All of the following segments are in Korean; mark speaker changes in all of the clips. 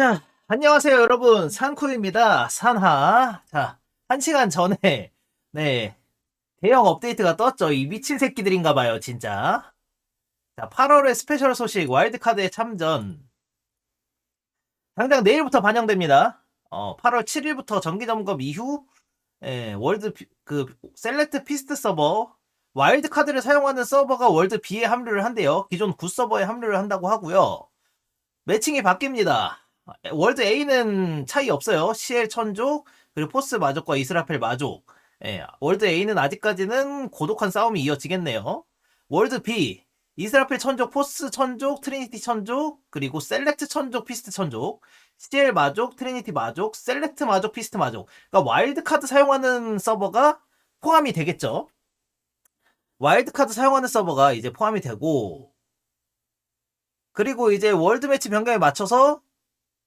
Speaker 1: 자, 안녕하세요, 여러분. 산쿠입니다. 산하. 자, 한 시간 전에, 네, 대형 업데이트가 떴죠. 이 미친 새끼들인가 봐요, 진짜. 자, 8월의 스페셜 소식, 와일드카드의 참전. 당장 내일부터 반영됩니다. 어, 8월 7일부터 정기 점검 이후, 예, 월드, 피- 그, 셀렉트 피스트 서버, 와일드카드를 사용하는 서버가 월드 B에 합류를 한대요. 기존 9 서버에 합류를 한다고 하고요. 매칭이 바뀝니다. 월드 A는 차이 없어요. CL 천족, 그리고 포스 마족과 이스라펠 마족. 예, 월드 A는 아직까지는 고독한 싸움이 이어지겠네요. 월드 B, 이스라펠 천족, 포스 천족, 트리니티 천족, 그리고 셀렉트 천족, 피스트 천족, CL 마족, 트리니티 마족, 셀렉트 마족, 피스트 마족. 그러니까 와일드카드 사용하는 서버가 포함이 되겠죠. 와일드카드 사용하는 서버가 이제 포함이 되고, 그리고 이제 월드 매치 변경에 맞춰서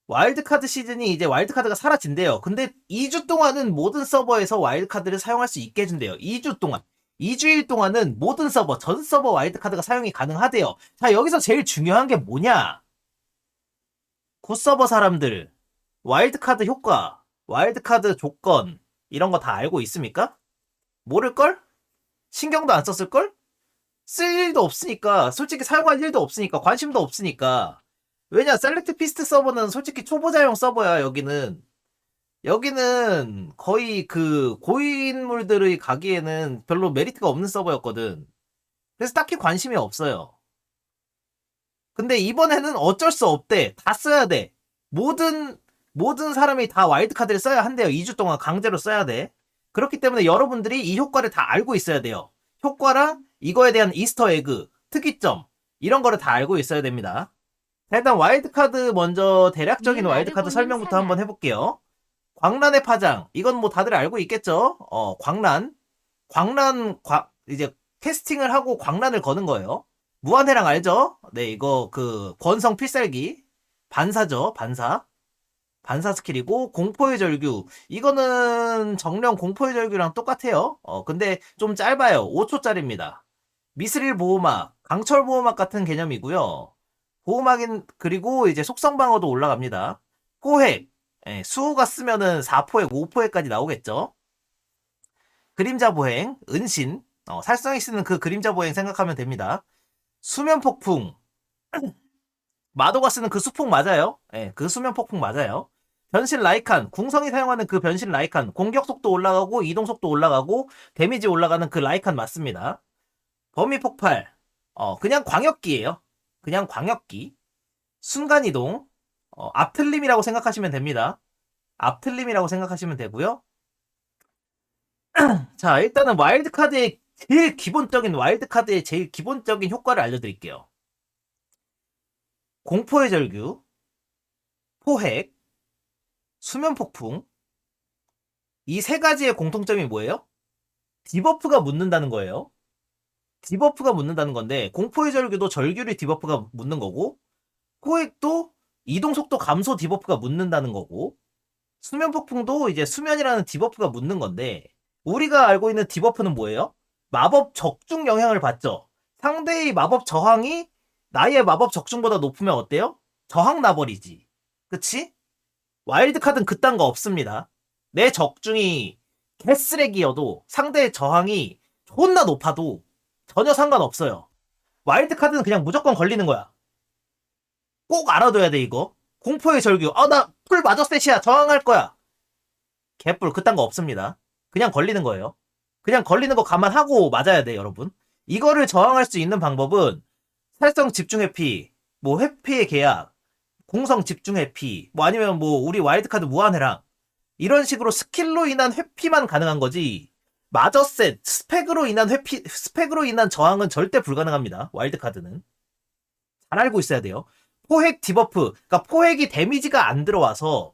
Speaker 1: 와일드카드 시즌이 이제 와일드카드가 사라진대요. 근데 2주 동안은 모든 서버에서 와일드카드를 사용할 수 있게 해준대요. 2주 동안. 2주일 동안은 모든 서버, 전 서버 와일드카드가 사용이 가능하대요. 자, 여기서 제일 중요한 게 뭐냐? 굿서버 사람들, 와일드카드 효과, 와일드카드 조건, 이런 거 다 알고 있습니까? 모를걸? 신경도 안 썼을걸? 쓸 일도 없으니까, 솔직히 사용할 일도 없으니까, 관심도 없으니까. 왜냐, 셀렉트 피스트 서버는 솔직히 초보자용 서버야, 여기는. 여기는 거의 그 고인물들의 가기에는 별로 메리트가 없는 서버였거든. 그래서 딱히 관심이 없어요. 근데 이번에는 어쩔 수 없대. 다 써야 돼. 모든, 모든 사람이 다 와일드카드를 써야 한대요. 2주 동안 강제로 써야 돼. 그렇기 때문에 여러분들이 이 효과를 다 알고 있어야 돼요. 효과랑 이거에 대한 이스터 에그, 특이점, 이런 거를 다 알고 있어야 됩니다. 자, 일단 와일드카드 먼저 대략적인
Speaker 2: 네,
Speaker 1: 와일드카드 설명부터 한번 해볼게요. 광란의 파장. 이건 뭐 다들 알고 있겠죠? 어, 광란. 광란, 과, 이제 캐스팅을 하고 광란을 거는 거예요. 무한해랑 알죠? 네, 이거 그 권성 필살기. 반사죠, 반사. 반사 스킬이고 공포의 절규. 이거는 정령 공포의 절규랑 똑같아요. 어, 근데 좀 짧아요. 5초짜리입니다. 미스릴 보호막, 강철 보호막 같은 개념이고요. 보호막인 그리고 이제 속성 방어도 올라갑니다. 포획, 예, 수호가 쓰면은 4포획, 5포획까지 나오겠죠. 그림자 보행, 은신, 어, 살성이 쓰는 그 그림자 보행 생각하면 됩니다. 수면 폭풍, 마도가 쓰는 그 수폭 맞아요. 예, 그 수면 폭풍 맞아요. 변신 라이칸, 궁성이 사용하는 그 변신 라이칸, 공격 속도 올라가고 이동 속도 올라가고 데미지 올라가는 그 라이칸 맞습니다. 범위 폭발, 어, 그냥 광역기예요. 그냥 광역기. 순간 이동, 어, 앞틀림이라고 생각하시면 됩니다. 앞틀림이라고 생각하시면 되고요. 자, 일단은 와일드카드의 제일 기본적인 와일드카드의 제일 기본적인 효과를 알려드릴게요. 공포의 절규, 포획, 수면 폭풍. 이 세 가지의 공통점이 뭐예요? 디버프가 묻는다는 거예요. 디버프가 묻는다는 건데 공포의 절규도 절규를 디버프가 묻는 거고 포획도 이동 속도 감소 디버프가 묻는다는 거고 수면 폭풍도 이제 수면이라는 디버프가 묻는 건데 우리가 알고 있는 디버프는 뭐예요? 마법 적중 영향을 받죠. 상대의 마법 저항이 나의 마법 적중보다 높으면 어때요? 저항 나버리지. 그치? 와일드 카드는 그딴 거 없습니다. 내 적중이 개쓰레기여도 상대의 저항이 존나 높아도 전혀 상관없어요. 와일드 카드는 그냥 무조건 걸리는 거야. 꼭 알아둬야 돼 이거. 공포의 절규. 아 나 풀 마저 셋이야. 저항할 거야. 개뿔 그딴 거 없습니다. 그냥 걸리는 거예요. 그냥 걸리는 거 감안하고 맞아야 돼 여러분. 이거를 저항할 수 있는 방법은 살성 집중 회피, 뭐 회피의 계약, 공성 집중 회피, 뭐 아니면 뭐 우리 와일드카드 무한해랑 이런 식으로 스킬로 인한 회피만 가능한 거지. 마저셋, 스펙으로 인한 회피, 스펙으로 인한 저항은 절대 불가능합니다. 와일드카드는. 잘 알고 있어야 돼요. 포획 디버프, 그러니까 포획이 데미지가 안 들어와서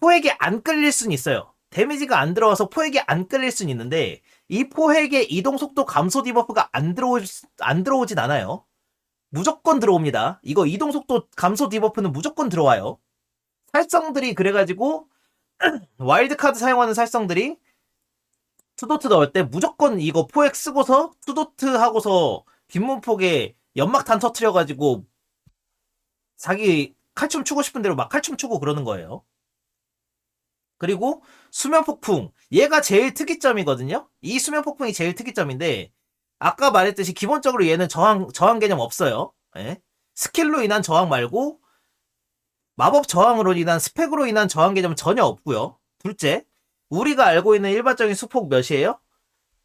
Speaker 1: 포획이 안 끌릴 순 있어요. 데미지가 안 들어와서 포획이 안 끌릴 순 있는데 이 포획의 이동 속도 감소 디버프가 안 들어오 안 들어오진 않아요. 무조건 들어옵니다. 이거 이동 속도 감소 디버프는 무조건 들어와요. 살성들이 그래가지고 와일드카드 사용하는 살성들이 투도트 넣을 때 무조건 이거 포획 쓰고서 투도트 하고서 빈문폭에 연막탄 터트려가지고 자기 칼춤 추고 싶은 대로 막 칼춤 추고 그러는 거예요. 그리고 수면 폭풍. 얘가 제일 특이점이거든요. 이 수면 폭풍이 제일 특이점인데 아까 말했듯이 기본적으로 얘는 저항 저항 개념 없어요. 예? 스킬로 인한 저항 말고 마법 저항으로 인한 스펙으로 인한 저항 개념은 전혀 없고요. 둘째, 우리가 알고 있는 일반적인 수폭 몇이에요?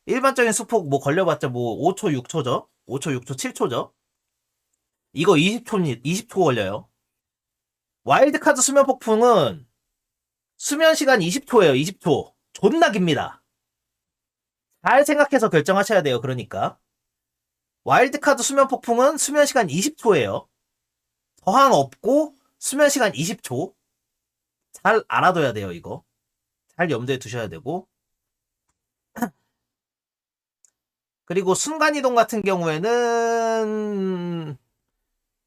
Speaker 1: 일반적인 수폭 뭐 걸려봤자 뭐 5초, 6초죠. 5초, 6초, 7초죠. 이거 20초, 20초 걸려요. 와일드카드 수면 폭풍은 수면 시간 20초예요. 20초. 존나 깁니다. 잘 생각해서 결정하셔야 돼요. 그러니까. 와일드카드 수면 폭풍은 수면 시간 20초예요. 저항 없고 수면 시간 20초. 잘 알아둬야 돼요, 이거. 잘 염두에 두셔야 되고. 그리고 순간이동 같은 경우에는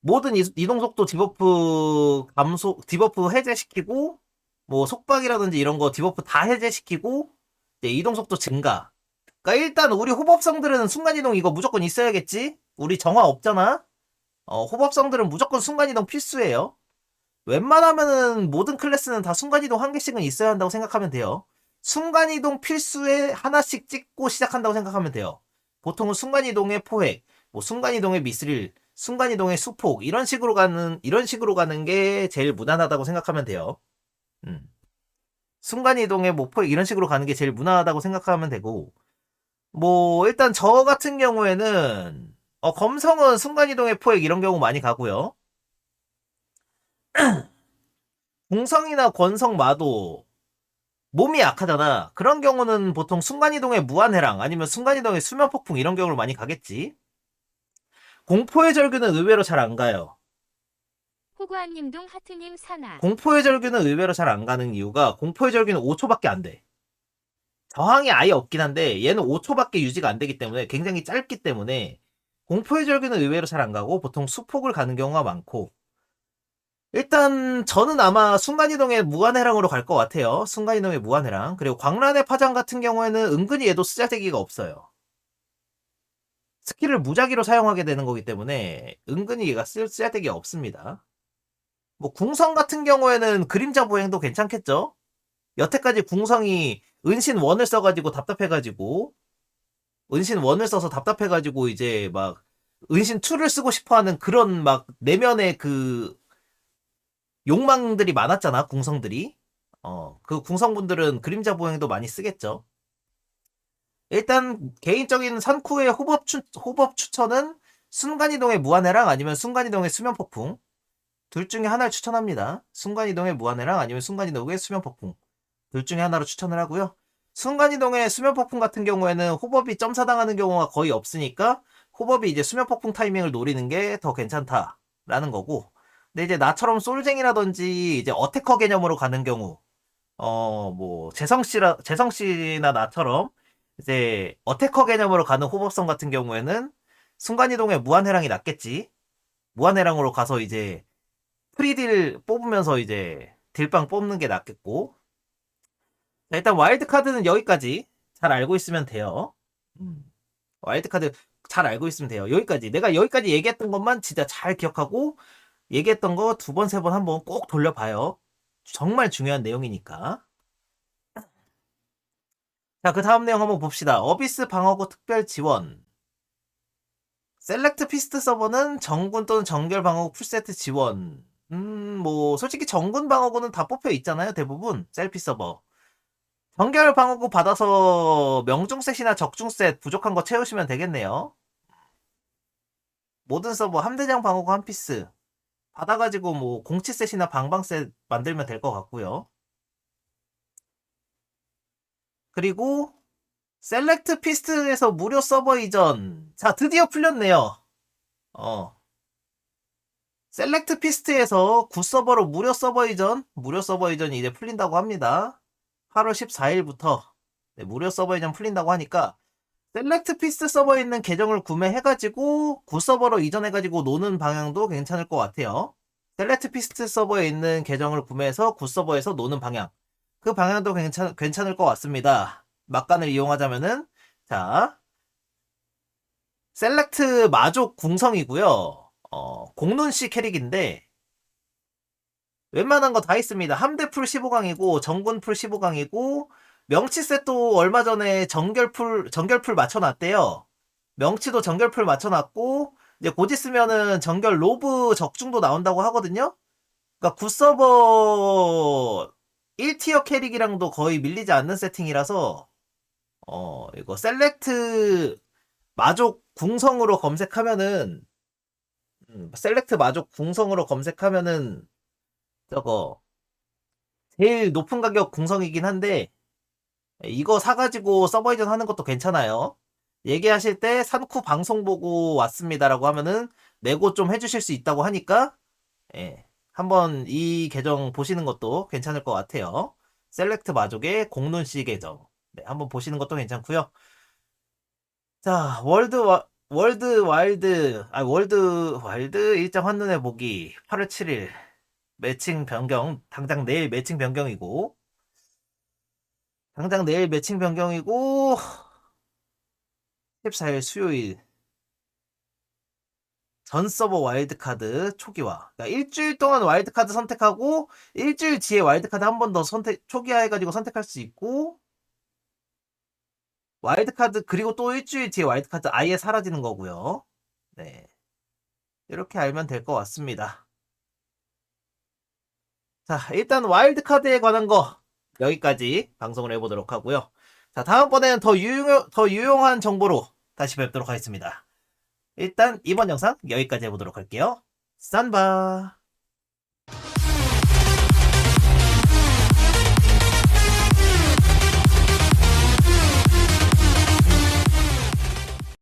Speaker 1: 모든 이- 이동 속도 디버프 감소, 디버프 해제시키고, 뭐 속박이라든지 이런 거 디버프 다 해제시키고, 이제 이동 속도 증가. 그러니까 일단 우리 호법성들은 순간이동 이거 무조건 있어야겠지? 우리 정화 없잖아? 어, 호법성들은 무조건 순간이동 필수예요. 웬만하면은 모든 클래스는 다 순간이동 한 개씩은 있어야 한다고 생각하면 돼요. 순간이동 필수에 하나씩 찍고 시작한다고 생각하면 돼요. 보통은 순간이동의 포획, 뭐 순간이동의 미스릴, 순간이동의 수폭 이런 식으로 가는 이런 식으로 가는 게 제일 무난하다고 생각하면 돼요. 음. 순간이동의 뭐 포획 이런 식으로 가는 게 제일 무난하다고 생각하면 되고 뭐 일단 저 같은 경우에는 어, 검성은 순간이동의 포획 이런 경우 많이 가고요. 공성이나 권성 마도 몸이 약하잖아. 그런 경우는 보통 순간이동의 무한해랑 아니면 순간이동의 수면폭풍 이런 경우를 많이 가겠지. 공포의 절규는 의외로 잘 안 가요.
Speaker 2: 호구한님동 하트님 사나
Speaker 1: 공포의 절규는 의외로 잘 안 가는 이유가 공포의 절규는 5초밖에 안 돼. 저항이 아예 없긴 한데 얘는 5초밖에 유지가 안 되기 때문에 굉장히 짧기 때문에 공포의 절규는 의외로 잘 안 가고 보통 수폭을 가는 경우가 많고 일단 저는 아마 순간이동의 무한해랑으로 갈 것 같아요. 순간이동의 무한해랑 그리고 광란의 파장 같은 경우에는 은근히 얘도 쓰잘데기가 없어요. 스킬을 무작위로 사용하게 되는 거기 때문에 은근히 얘가 쓸 쓰잘데기가 없습니다. 뭐 궁성 같은 경우에는 그림자 보행도 괜찮겠죠? 여태까지 궁성이 은신 원을 써가지고 답답해가지고 은신 원을 써서 답답해가지고 이제 막 은신 2를 쓰고 싶어하는 그런 막 내면의 그 욕망들이 많았잖아 궁성들이 어 그 궁성분들은 그림자 보행도 많이 쓰겠죠. 일단 개인적인 산쿠의 호법 추 호법 추천은 순간이동의 무한해랑 아니면 순간이동의 수면폭풍 둘 중에 하나를 추천합니다. 순간이동의 무한해랑 아니면 순간이동의 수면폭풍. 둘 중에 하나로 추천을 하고요. 순간이동의 수면폭풍 같은 경우에는 호법이 점사당하는 경우가 거의 없으니까 호법이 이제 수면폭풍 타이밍을 노리는 게 더 괜찮다라는 거고. 근데 이제 나처럼 솔쟁이라든지 이제 어태커 개념으로 가는 경우, 어, 뭐, 재성 씨라, 재성 씨나 나처럼 이제 어태커 개념으로 가는 호법성 같은 경우에는 순간이동의 무한해랑이 낫겠지. 무한해랑으로 가서 이제 프리딜 뽑으면서 이제 딜빵 뽑는 게 낫겠고. 자, 일단 와일드 카드는 여기까지 잘 알고 있으면 돼요. 음. 와일드 카드 잘 알고 있으면 돼요. 여기까지 내가 여기까지 얘기했던 것만 진짜 잘 기억하고 얘기했던 거 두 번 세 번 한 번 꼭 돌려봐요. 정말 중요한 내용이니까. 자, 그 다음 내용 한번 봅시다. 어비스 방어구 특별 지원. 셀렉트 피스트 서버는 정군 또는 정결 방어구 풀세트 지원. 음, 뭐, 솔직히 정군 방어구는 다 뽑혀 있잖아요, 대부분. 셀피 서버. 정결 방어구 받아서 명중셋이나 적중셋 부족한 거 채우시면 되겠네요. 모든 서버 함대장 방어구 한 피스. 받아가지고 뭐, 공치셋이나 방방셋 만들면 될 것 같고요. 그리고, 셀렉트 피스트에서 무료 서버 이전. 자, 드디어 풀렸네요. 어. 셀렉트 피스트에서 굿서버로 무료 서버 이전, 무료 서버 이전이 이제 풀린다고 합니다. 8월 14일부터 네, 무료 서버 이전 풀린다고 하니까 셀렉트 피스트 서버에 있는 계정을 구매해가지고 굿서버로 이전해가지고 노는 방향도 괜찮을 것 같아요. 셀렉트 피스트 서버에 있는 계정을 구매해서 굿서버에서 노는 방향. 그 방향도 괜찮, 괜찮을 것 같습니다. 막간을 이용하자면은, 자, 셀렉트 마족 궁성이고요. 어, 공론씨 캐릭인데, 웬만한 거 다 있습니다. 함대 풀 15강이고 정군 풀 15강이고 명치셋도 얼마 전에 정결풀 정결풀 맞춰놨대요. 명치도 정결풀 맞춰놨고 이제 곧 있으면은 정결 로브 적중도 나온다고 하거든요. 그러니까 굿서버 1티어 캐릭이랑도 거의 밀리지 않는 세팅이라서 어 이거 셀렉트 마족 궁성으로 검색하면은 음, 셀렉트 마족 궁성으로 검색하면은 저거 제일 높은 가격 궁성이긴 한데 이거 사가지고 서버 이전 하는 것도 괜찮아요. 얘기하실 때 산쿠 방송 보고 왔습니다라고 하면은 내고 좀 해주실 수 있다고 하니까 예, 한번 이 계정 보시는 것도 괜찮을 것 같아요. 셀렉트 마족의 공눈 씨 계정 네, 한번 보시는 것도 괜찮고요. 자 월드 와, 월드 와일드 아 월드 와일드 일정 한눈에 보기 8월 7일 매칭 변경 당장 내일 매칭 변경이고 당장 내일 매칭 변경이고 14일 수요일. 전 서버 와일드카드 초기화. 그러니까 일주일 동안 와일드카드 선택하고 일주일 뒤에 와일드카드 한 번 더 선택 초기화 해가지고 선택할 수 있고 와일드카드 그리고 또 일주일 뒤에 와일드카드 아예 사라지는 거고요. 네. 이렇게 알면 될 것 같습니다. 자, 일단 와일드카드에 관한 거 여기까지 방송을 해보도록 하고요. 자, 다음번에는 더 유용, 더 유용한 정보로 다시 뵙도록 하겠습니다. 일단 이번 영상 여기까지 해보도록 할게요. 싼바!